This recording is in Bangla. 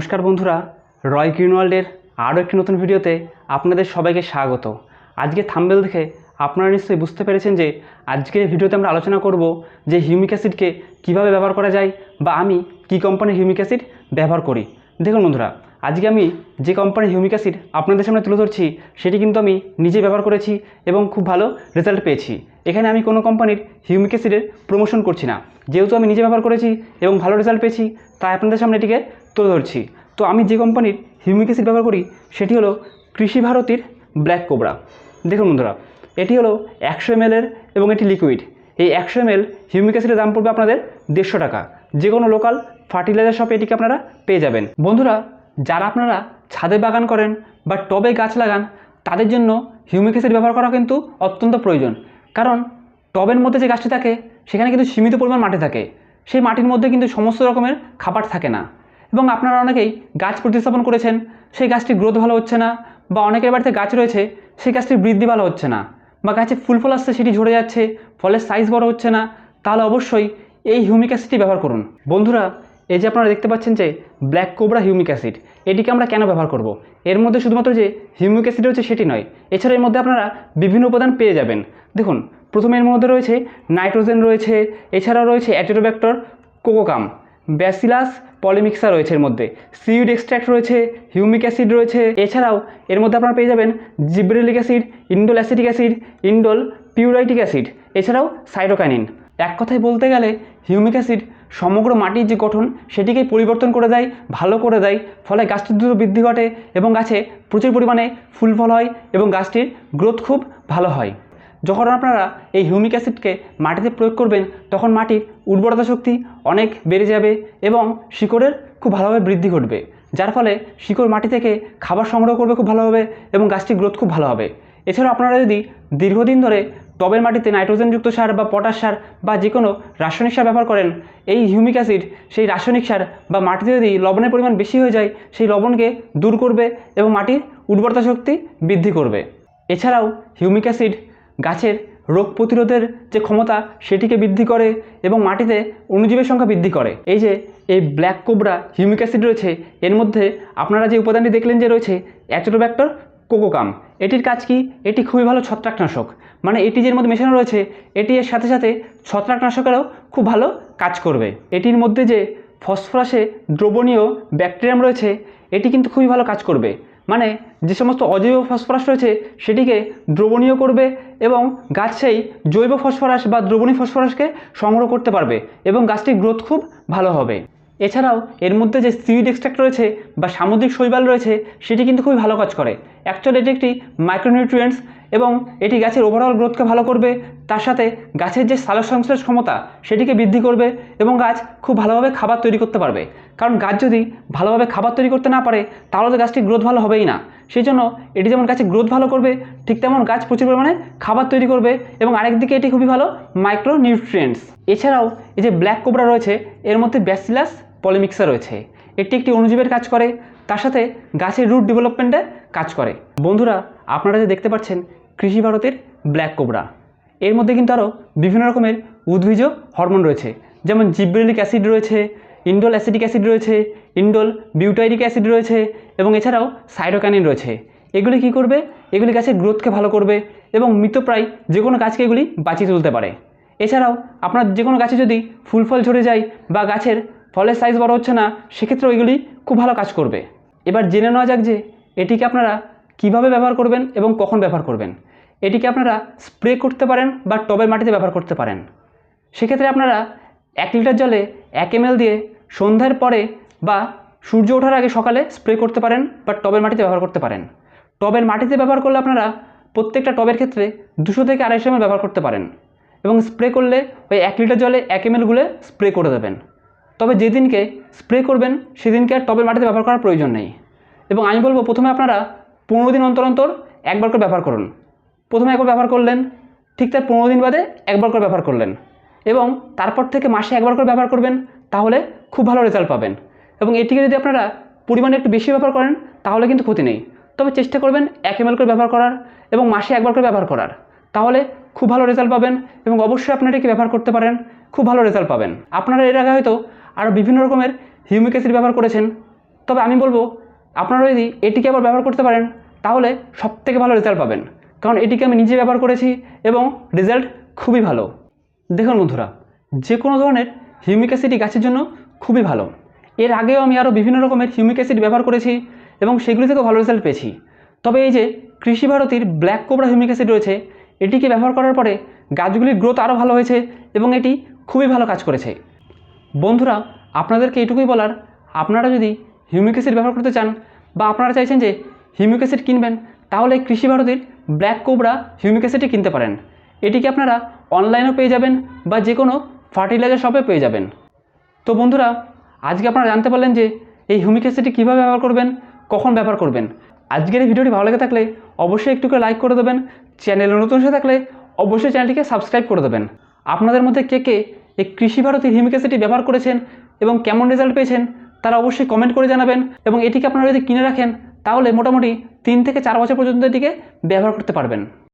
নমস্কার বন্ধুরা রয় গ্রিনওয়ার্ল্ডের আরও একটি নতুন ভিডিওতে আপনাদের সবাইকে স্বাগত। আজকে থাম্বেল দেখে আপনারা নিশ্চয়ই বুঝতে পেরেছেন যে আজকের ভিডিওতে আমরা আলোচনা করব যে হিউমিক অ্যাসিডকে কীভাবে ব্যবহার করা যায় বা আমি কী কোম্পানির হিউমিক অ্যাসিড ব্যবহার করি। দেখুন বন্ধুরা, আজকে আমি যে কোম্পানির হিউমিক অ্যাসিড আপনাদের সামনে তুলে ধরছি, সেটি কিন্তু আমি নিজে ব্যবহার করেছি এবং খুব ভালো রেজাল্ট পেয়েছি। এখানে আমি কোনো কোম্পানির হিউমিক অ্যাসিডের প্রমোশন করছি না। যেহেতু আমি নিজে ব্যবহার করেছি এবং ভালো রেজাল্ট পেয়েছি, তাই আপনাদের সামনে এটিকে তুলে ধরছি। তো আমি যে কোম্পানির হিউমিক অ্যাসিড ব্যবহার করি, সেটি হলো কৃষি ভারতীর ব্ল্যাক কোবরা দেখুন বন্ধুরা, এটি হলো একশো এমএলের এবং এটি লিকুইড এই একশো এমএল হিউমিক অ্যাসিডের দাম পড়বে আপনাদের দেড়শো টাকা। যে কোনো লোকাল ফার্টিলাইজার শপে এটিকে আপনারা পেয়ে যাবেন। বন্ধুরা, যারা আপনারা ছাদে বাগান করেন বা টবে গাছ লাগান, তাদের জন্য হিউমিক অ্যাসিড ব্যবহার করা কিন্তু অত্যন্ত প্রয়োজন। কারণ টবের মধ্যে যে গাছটি থাকে, সেখানে কিন্তু সীমিত পরিমাণ মাটি থাকে। সেই মাটির মধ্যে কিন্তু সমস্ত রকমের খাবার থাকে না। এবং আপনারা অনেকেই গাছ প্রতিস্থাপন করেছেন, সেই গাছটির গ্রোথ ভালো হচ্ছে না, বা অনেকের বাড়িতে গাছ রয়েছে, সেই গাছটির বৃদ্ধি ভালো হচ্ছে না, বা গাছে ফুল ফল আসছে সেটি ঝরে যাচ্ছে, ফলের সাইজ বড় হচ্ছে না, তাহলে অবশ্যই এই হিউমিক অ্যাসিডটি ব্যবহার করুন। বন্ধুরা, এই যে আপনারা দেখতে পাচ্ছেন যে ব্ল্যাক কোবরা হিউমিক অ্যাসিড এটিকে আমরা কেন ব্যবহার করব? এর মধ্যে শুধুমাত্র যে হিউমিক অ্যাসিড রয়েছে সেটি নয়, এছাড়া এর মধ্যে আপনারা বিভিন্ন উপাদান পেয়ে যাবেন। দেখুন, প্রথমে এর মধ্যে রয়েছে নাইট্রোজেন রয়েছে, এছাড়াও রয়েছে অ্যাটিরোব্যাক্টর কোকোকাম ব্যাসিলাস পলিমিক্সা রয়েছে এর মধ্যে। সিউড এক্সট্র্যাক্ট রয়েছে, হিউমিক অ্যাসিড রয়েছে। এছাড়াও এর মধ্যে আপনারা পেয়ে যাবেন gibberellic acid, indole acetic acid, indole butyric acid, এছাড়াও সাইটোকাইনিন। এক কথায় বলতে গেলে হিউমিক অ্যাসিড সমগ্র মাটির যে গঠন, সেটিকেই পরিবর্তন করে দেয়, ভালো করে দেয়, ফলে গাছটির দ্রুত বৃদ্ধি ঘটে এবং গাছে প্রচুর পরিমাণে ফুল ফল হয় এবং গাছটির গ্রোথ খুব ভালো হয়। যখন আপনারা এই হিউমিক অ্যাসিডকে মাটিতে প্রয়োগ করবেন, তখন মাটির উর্বরতা শক্তি অনেক বেড়ে যাবে এবং শিকড়ের খুব ভালোভাবে বৃদ্ধি ঘটবে, যার ফলে শিকড় মাটি থেকে খাবার সংগ্রহ করবে খুব ভালোভাবে এবং গাছটির গ্রোথ খুব ভালো হবে। এছাড়াও আপনারা যদি দীর্ঘদিন ধরে টবের মাটিতে নাইট্রোজেনযুক্ত সার বা পটাশ সার বা যে কোনো রাসায়নিক সার ব্যবহার করেন, এই হিউমিক অ্যাসিড সেই রাসায়নিক সার বা মাটিতে যদি লবণের পরিমাণ বেশি হয়ে যায়, সেই লবণকে দূর করবে এবং মাটির উর্বরতা শক্তি বৃদ্ধি করবে। এছাড়াও হিউমিক অ্যাসিড গাছের রোগ প্রতিরোধের যে ক্ষমতা সেটিকে বৃদ্ধি করে এবং মাটিতে অণুজীবের সংখ্যা বৃদ্ধি করে। এই যে, এই ব্ল্যাক কোবরা, হিউমিক অ্যাসিড রয়েছে, এর মধ্যে আপনারা যে উপাদানটি দেখলেন যে রয়েছে অ্যাচোটোব্যাক্টর কোকোকাম। এটির কাজ কি? এটি খুবই ভালো ছত্রাকনাশক। মানে এটি যের মধ্যে মেশানো রয়েছে, এটি এর সাথে সাথে ছত্রাকনাশকেরও খুব ভালো কাজ করবে। এটির মধ্যে যে ফসফরাসে দ্রবণীয় ব্যাকটেরিয়াম রয়েছে, এটি কিন্তু খুবই ভালো কাজ করবে। মানে যে সমস্ত অজৈব ফসফরাস রয়েছে, সেটিকে দ্রবণীয় করবে এবং গাছ সেই জৈব ফসফরাস বা দ্রবণী ফসফরাসকে সংগ্রহ করতে পারবে এবং গাছটির গ্রোথ খুব ভালো হবে। এছাড়াও এর মধ্যে যে সিউড এক্সট্রাক্ট রয়েছে বা সামুদ্রিক শৈবাল রয়েছে, সেটি কিন্তু খুবই ভালো কাজ করে। অ্যাকচুয়ালি এটি একটি মাইক্রোনিউট্রিয়েন্টস এবং এটি গাছের ওভারঅল গ্রোথকে ভালো করবে। তার সাথে গাছের যে সালোক সংশ্লেষ ক্ষমতা, সেটিকে বৃদ্ধি করবে এবং গাছ খুব ভালোভাবে খাবার তৈরি করতে পারবে। কারণ গাছ যদি ভালোভাবে খাবার তৈরি করতে না পারে, তাহলে তো গাছটির গ্রোথ ভালো হবেই না। সেই জন্য এটি যেমন গাছে গ্রোথ ভালো করবে, ঠিক তেমন গাছ প্রচুর পরিমাণে খাবার তৈরি করবে এবং আরেক দিকে এটি খুবই ভালো মাইক্রো নিউট্রিয়েন্টস এছাড়াও এই যে ব্ল্যাক কোবরা রয়েছে, এর মধ্যে ব্যাসিলাস পলিমিক্সা রয়েছে। এটি একটি অনুজীবের কাজ করে, তার সাথে গাছের রুট ডেভেলপমেন্টে কাজ করে। বন্ধুরা, আপনারা যে দেখতে পাচ্ছেন, কৃষি ভারতের ব্ল্যাক কোবরা এর মধ্যে কিন্তু আরও বিভিন্ন রকমের উদ্ভিজ হরমোন রয়েছে, যেমন জিব্রেলিক অ্যাসিড রয়েছে ইন্ডোল অ্যাসিডিক অ্যাসিড রয়েছে, ইন্ডোল বিউটাইরিক অ্যাসিড রয়েছে এবং এছাড়াও সাইটোকানিন রয়েছে। এগুলি কি করবে? এগুলি গাছের গ্রোথকে ভালো করবে এবং মৃতপ্রায় যে কোনো গাছকে এগুলি বাঁচিয়ে তুলতে পারে। এছাড়াও আপনার যে কোনো গাছে যদি ফুল ফল ঝরে যায় বা গাছের ফলের সাইজ বড় হচ্ছে না, সেক্ষেত্রেও এগুলি খুব ভালো কাজ করবে। এবার জেনে নেওয়া যাক যে এটিকে আপনারা কীভাবে ব্যবহার করবেন এবং কখন ব্যবহার করবেন। এটিকে আপনারা স্প্রে করতে পারেন বা টবের মাটিতে ব্যবহার করতে পারেন। সেক্ষেত্রে আপনারা এক লিটার জলে এক এম দিয়ে সন্ধ্যার পরে বা সূর্য ওঠার আগে সকালে স্প্রে করতে পারেন বা টবের মাটিতে ব্যবহার করতে পারেন। টবের মাটিতে ব্যবহার করলে আপনারা প্রত্যেকটা টবের ক্ষেত্রে দুশো থেকে আড়াইশো এম ব্যবহার করতে পারেন এবং স্প্রে করলে ওই এক লিটার জলে এক এম গুলে স্প্রে করে দেবেন। তবে যেদিনকে স্প্রে করবেন সেদিনকে আর টবের মাটিতে ব্যবহার করার প্রয়োজন নেই। এবং আমি বলব প্রথমে আপনারা পনেরো দিন অন্তর অন্তর একবার করে ব্যবহার করুন। প্রথমে একবার ব্যবহার করলেন, ঠিক তার পনেরো দিন বাদে একবার করে ব্যবহার করলেন। এবং তারপর থেকে মাসে একবার করে ব্যবহার করবেন, তাহলে খুব ভালো রেজাল্ট পাবেন। এবং এটিকে যদি আপনারা পরিমাণে একটু বেশি ব্যবহার করেন, তাহলে কিন্তু ক্ষতি নেই। তবে চেষ্টা করবেন এক এম করে ব্যবহার করার এবং মাসে একবার করে ব্যবহার করার। তাহলে খুব ভালো রেজাল্ট পাবেন এবং অবশ্যই আপনারা এটিকে ব্যবহার করতে পারেন, খুব ভালো রেজাল্ট পাবেন। আপনারা এর আগে হয়তো আরও বিভিন্ন রকমের হিউমিক অ্যাসিড ব্যবহার করেছেন। তবে আমি বলব, আপনারা যদি এটিকে আবার ব্যবহার করতে পারেন, তাহলে সব থেকে ভালো রেজাল্ট পাবেন। কারণ এটিকে আমি নিজে ব্যবহার করেছি এবং রেজাল্ট খুবই ভালো। দেখুন বন্ধুরা, যে কোনো ধরনের হিউমিক অ্যাসিডই গাছের জন্য খুবই ভালো। এর আগেও আমি আরও বিভিন্ন রকমের হিউমিক অ্যাসিড ব্যবহার করেছি এবং সেগুলি থেকেও ভালো রেজাল্ট পেয়েছি। তবে এই যে কৃষি ভারতীর ব্ল্যাক কোবরা হিউমিক অ্যাসিড রয়েছে, এটিকে ব্যবহার করার পরে গাছগুলির গ্রোথ আরও ভালো হয়েছে এবং এটি খুবই ভালো কাজ করেছে। বন্ধুরা, আপনাদেরকে এটুকুই বলার, আপনারা যদি হিউমিক অ্যাসিড ব্যবহার করতে চান বা আপনারা চাইছেন যে হিউমিক অ্যাসিড কিনবেন, তাহলে কৃষি ভারতীর ব্ল্যাক কোবরা হিউমিক অ্যাসিডটি কিনতে পারেন। এটিকে আপনারা অনলাইনেও পেয়ে যাবেন বা যে কোনো ফার্টিলাইজার শপে পেয়ে যাবেন। তো বন্ধুরা, আজকে আপনারা জানতে পারলেন যে এই হিউমিক অ্যাসিডটি কীভাবে ব্যবহার করবেন, কখন ব্যবহার করবেন। আজকের এই ভিডিওটি ভালো লেগে থাকলে অবশ্যই একটু করে লাইক করে দেবেন, চ্যানেলে নতুন এসে থাকলে অবশ্যই চ্যানেলটিকে সাবস্ক্রাইব করে দেবেন। আপনাদের মধ্যে কে কে এই কৃষি ভারতীর হিউমিক অ্যাসিডটি ব্যবহার করেছেন এবং কেমন রেজাল্ট পেয়েছেন, তারা অবশ্যই কমেন্ট করে জানাবেন এবং এটিকে আপনারা যদি কিনে রাখেন, তাহলে মোটামুটি তিন থেকে চার বছর পর্যন্ত এটিকে ব্যবহার করতে পারবেন।